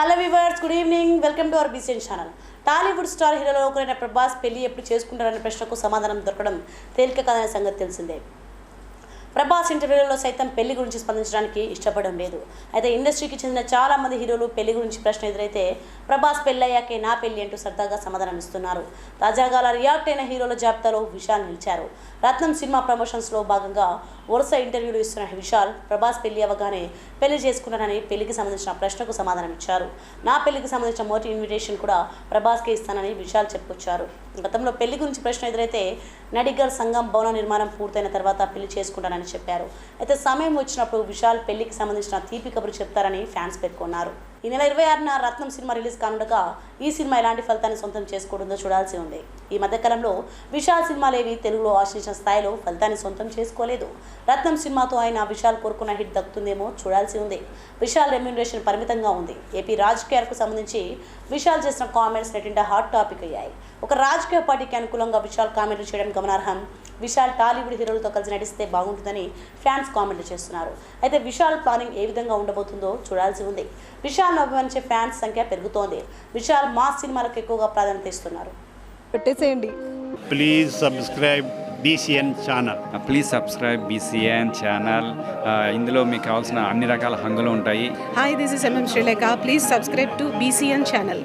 Hello viewers good evening welcome to our BCN channel Tollywood star హీరోలో ఒకరైన ప్రభాస్ పెళ్ళి ఎప్పుడు చేసుకుంటారనే ప్రశ్నకు సమాధానం దొరకడం తేలిక కాదనే సంగతి తెలిసిందే. ప్రభాస్ ఇంటర్వ్యూలో సైతం పెళ్ళి గురించి స్పందించడానికి ఇష్టపడడం లేదు. అయితే ఇండస్ట్రీకి చెందిన చాలా మంది హీరోలు పెళ్ళి గురించి ప్రశ్న ఎదురైతే ప్రభాస్ పెళ్ళయ్యాకే నా పెళ్ళి అంటూ సరదాగా సమాధానం ఇస్తున్నారు. తాజాగా అలా రియాక్ట్ అయిన హీరోల జాబితాలో విశాల్ నిలిచారు. రత్నం సినిమా ప్రమోషన్స్లో భాగంగా వరుస ఇంటర్వ్యూలు ఇస్తున్న విశాల్ ప్రభాస్ పెళ్ళి అవ్వగానే పెళ్ళి చేసుకున్నానని పెళ్ళికి సంబంధించిన ప్రశ్నకు సమాధానం ఇచ్చారు. నా పెళ్ళికి సంబంధించిన మొదటి ఇన్విటేషన్ కూడా ప్రభాస్కే ఇస్తానని విశాల్ చెప్పుకొచ్చారు. గతంలో పెళ్ళి గురించి ప్రశ్న ఎదురైతే నడిగర్ సంఘం భవన నిర్మాణం పూర్తయిన తర్వాత పెళ్ళి చేసుకుంటానని చెప్పారు. అయితే సమయం వచ్చినప్పుడు విశాల్ పెళ్ళికి సంబంధించిన తీపి కబురు చెప్తారని ఫ్యాన్స్ పేర్కొన్నారు. ఈ నెల ఇరవై ఆరున రత్నం సినిమా రిలీజ్ కానుండగా ఈ సినిమా ఎలాంటి ఫలితాన్ని సొంతం చేసుకోవడంతో చూడాల్సి ఉంది. ఈ మధ్యకాలంలో విశాల్ సినిమాలేవి తెలుగులో ఆశించిన స్థాయిలో ఫలితాన్ని సొంతం చేసుకోలేదు. రత్నం సినిమాతో ఆయన విశాల్ కోరుకున్న హిట్ దక్కుతుందేమో చూడాల్సి ఉంది. విశాల్ రెమ్యూనరేషన్ పరిమితంగా ఉంది. ఏపీ రాజకీయాలకు సంబంధించి విశాల్ చేసిన కామెంట్స్ నెట్టింట హాట్ టాపిక్ అయ్యాయి. ఒక రాజకీయ పార్టీకి అనుకూలంగా విశాల్ కామెంట్లు చేయడం గమనార్హం. విశాల్ టాలీవుడ్ హీరోలతో కలిసి నటిస్తే బాగుంటుందని ఫ్యాన్స్ కామెంట్లు చేస్తున్నారు. అయితే విశాల్ ప్లానింగ్ ఏ విధంగా ఉండబోతుందో చూడాల్సి ఉంది. విశాల్ విశాల్ను అభిమానించే ఫ్యాన్స్ సంఖ్య పెరుగుతోంది. విశాల్ మాస్ సినిమాలకు ఎక్కువగా ప్రాధాన్యత ఇస్తున్నారు. పెట్టేసేయండి. Please subscribe BCN channel please subscribe BCN channel ఇందులో మీకు కావాల్సిన అన్ని రకాల హంగులు ఉంటాయి. Hi this is MM Sreelekha please subscribe to BCN channel